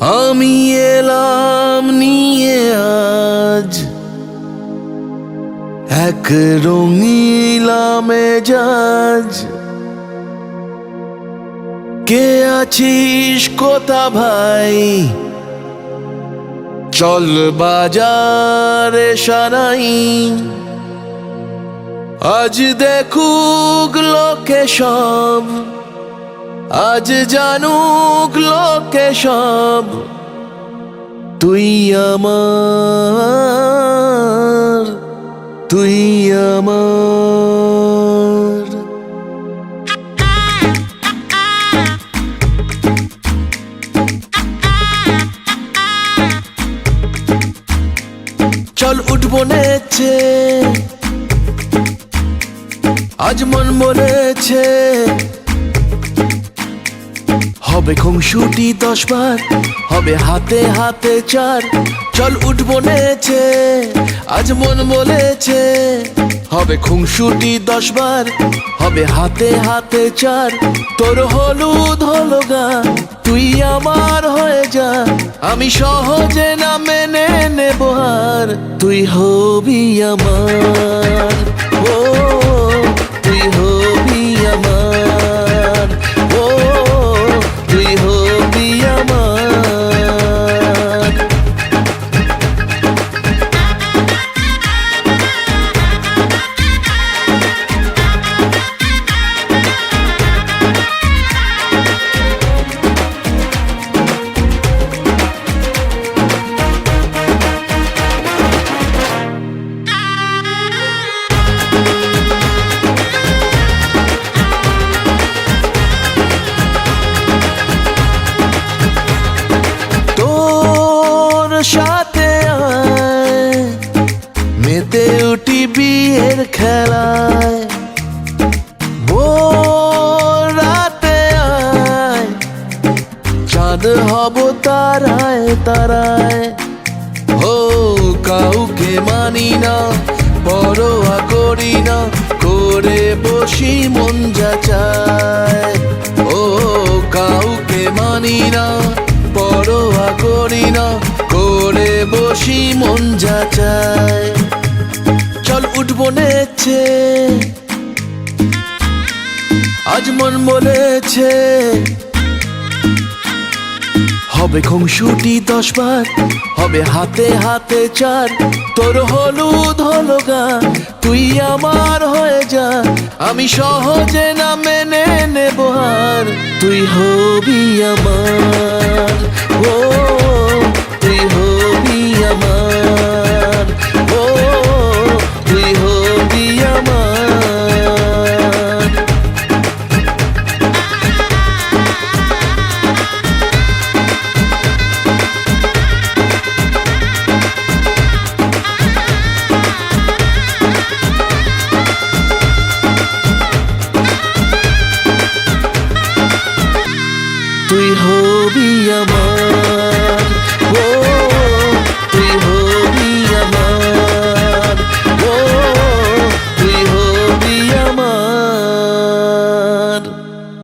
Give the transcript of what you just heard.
আমি এলাম নিয়ে আজ। এক রঙিলা মেজাজ কে আছিস কোথা ভাই? চল বাজারে সারাই। আজ দেখুক লোকে সব। আজ জানুক লোকে সব তুই আমার তুই আমার। চল উঠবো নেছে আজ মন বলেছে হবে খুংসুটি দশ বার, হবে হাতে হাতে চার। চল উঠবো নেছে আজ মন বলেছে, হবে খুংসুটি দশ বার, হবে হাতে হাতে চার। তোর হলুদ হলো গা, তুই আমার হয়ে যা, আমি সহজে না মেনে নেব আর তুই হবি আমার। খেলায় রাতে আয়। চাঁদ হব তারায় তারায়, ও কাউকে মানি না, পরোয়া করি না, করে বসি মন যা চায়। ও কাউকে মানি না, পরোয়া করি না, করে বসি মন যা চায়। চল উঠবো নেছে আজ মন বলেছে হবে খুংসুটি দশ বার, হবে হাতে হাতে চার। তোর হলুদ হলো গা, তুই আমার হয়ে যা। আমি সহজে না মেনে নেব আর তুই হবি আমার। we hope we boy.